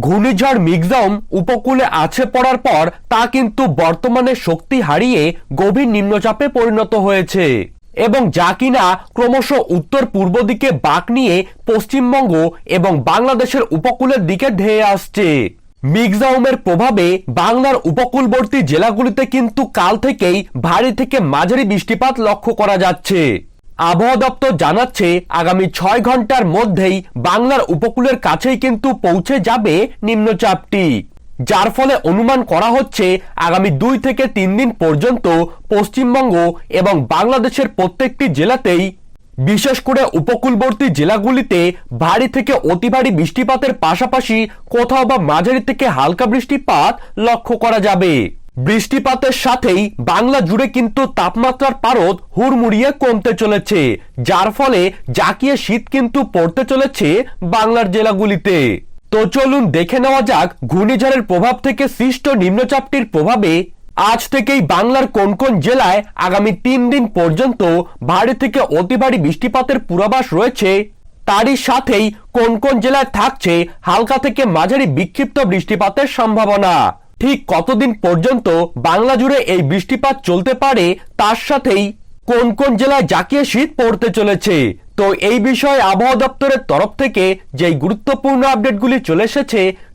ঘূর্ণিঝড় মিগজাউম উপকূলে আছে পড়ার পর তা কিন্তু বর্তমানে শক্তি হারিয়ে গভীর নিম্নচাপে পরিণত হয়েছে। এবং যা কিনা ক্রমশ উত্তর পূর্ব দিকে বাঁক নিয়ে পশ্চিমবঙ্গ এবং বাংলাদেশের উপকূলের দিকে ধেয়ে আসছে। মিগজাউমের প্রভাবে বাংলার উপকূলবর্তী জেলাগুলিতে কিন্তু কাল থেকেই ভারী থেকে মাঝারি বৃষ্টিপাত লক্ষ্য করা যাচ্ছে। আবহাওয়া দপ্তর জানাচ্ছে, আগামী ছয় ঘণ্টার মধ্যেই বাংলার উপকূলের কাছেই কিন্তু পৌঁছে যাবে নিম্নচাপটি। যার ফলে অনুমান করা হচ্ছে, আগামী দুই থেকে তিন দিন পর্যন্ত পশ্চিমবঙ্গ এবং বাংলাদেশের প্রত্যেকটি জেলাতেই, বিশেষ করে উপকূলবর্তী জেলাগুলিতে ভারী থেকে অতি ভারী বৃষ্টিপাতের পাশাপাশি কোথাও বা মাঝারি থেকে হালকা বৃষ্টিপাত লক্ষ্য করা যাবে। বৃষ্টিপাতের সাথেই বাংলা জুড়ে কিন্তু তাপমাত্রার পারদ হুড়মুড়িয়ে কমতে চলেছে। যার ফলে জাকিয়ে শীত কিন্তু পড়তে চলেছে বাংলার জেলাগুলিতে। তো চলুন দেখে নেওয়া যাক ঘূর্ণিঝড়ের প্রভাব থেকে সৃষ্ট নিম্নচাপটির প্রভাবে আজ থেকেই বাংলার কোন কোন জেলায় আগামী তিন দিন পর্যন্ত ভারী থেকে অতি ভারী বৃষ্টিপাতের পূর্বাভাস রয়েছে, তারই সাথেই কোন কোন জেলায় থাকছে হালকা থেকে মাঝারি বিক্ষিপ্ত বৃষ্টিপাতের সম্ভাবনা। ঠিক কতদিন পর্যন্ত বাংলা জুড়ে এই বৃষ্টিপাত চলতে পারে, তার সাথেই কোন কোন জেলায় জাকিয়ে শীত পড়তে চলেছে? তো এই বিষয়ে আবহাওয়া দপ্তরের তরফ থেকে যেই গুরুত্বপূর্ণ আপডেটগুলি চলে এসেছে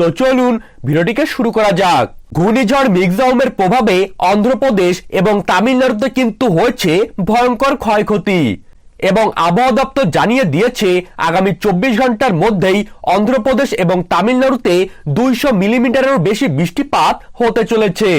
তো চলুন ভিডিওটিকে শুরু করা যাক। ঘূর্ণিঝড় মিগজাউমের প্রভাবে অন্ধ্রপ্রদেশ এবং তামিলনাড়ুতে কিন্তু হয়েছে ভয়ঙ্কর ক্ষয়ক্ষতি এবং আবহাওয়া দপ্তর জানিয়ে দিয়েছে, আগামী চব্বিশ ঘণ্টার মধ্যেই অন্ধ্রপ্রদেশ এবং তামিলনাড়ুতে দুইশো মিলিমিটারেরও বেশি বৃষ্টিপাত হতে চলেছে।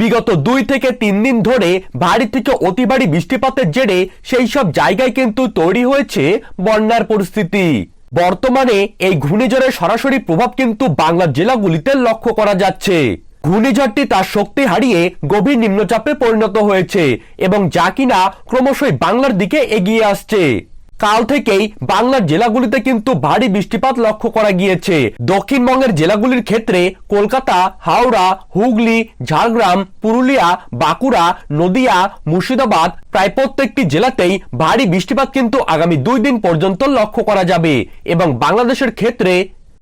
বিগত দুই থেকে তিন দিন ধরে ভারী থেকে অতি ভারী বৃষ্টিপাতের জেরে সেই সব জায়গায় কিন্তু তৈরি হয়েছে বন্যার পরিস্থিতি। বর্তমানে এই ঘূর্ণিঝড়ের সরাসরি প্রভাব কিন্তু বাংলার জেলাগুলিতে লক্ষ্য করা যাচ্ছে। ঘূর্ণিঝড়টি তার শক্তি হারিয়ে গভীর নিম্নচাপে পরিণত হয়েছে এবং যা কিনা ক্রমশই বাংলার দিকে এগিয়ে আসছে। কাল থেকেই বাংলার জেলাগুলিতে কিন্তু ভারী বৃষ্টিপাত লক্ষ্য করা গিয়েছে। দক্ষিণবঙ্গের জেলাগুলির ক্ষেত্রে কলকাতা, হাওড়া, হুগলি, ঝাড়গ্রাম, পুরুলিয়া, বাঁকুড়া, নদিয়া, মুর্শিদাবাদ প্রায় প্রত্যেকটি জেলাতেই ভারী বৃষ্টিপাত কিন্তু আগামী দুই দিন পর্যন্ত লক্ষ্য করা যাবে এবং বাংলাদেশের ক্ষেত্রে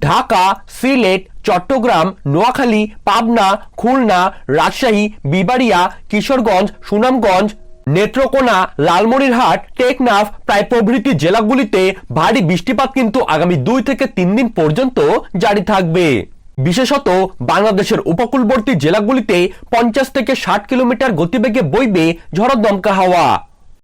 ঢাকা, সিলেট, চট্টগ্রাম, নোয়াখালী, পাবনা, খুলনা, রাজশাহী, বিবাড়িয়া, কিশোরগঞ্জ, সুনামগঞ্জ নেত্রকোনা, লালমনিরহাট, টেকনাফ, প্রায় প্রভৃতি জেলাগুলিতে ভারী বৃষ্টিপাত কিন্তু আগামী দুই থেকে তিন দিন পর্যন্ত জারি থাকবে। বিশেষত বাংলাদেশের উপকূলবর্তী জেলাগুলিতে পঞ্চাশ থেকে ষাট কিলোমিটার গতিবেগে বইবে ঝড়দমকা হাওয়া।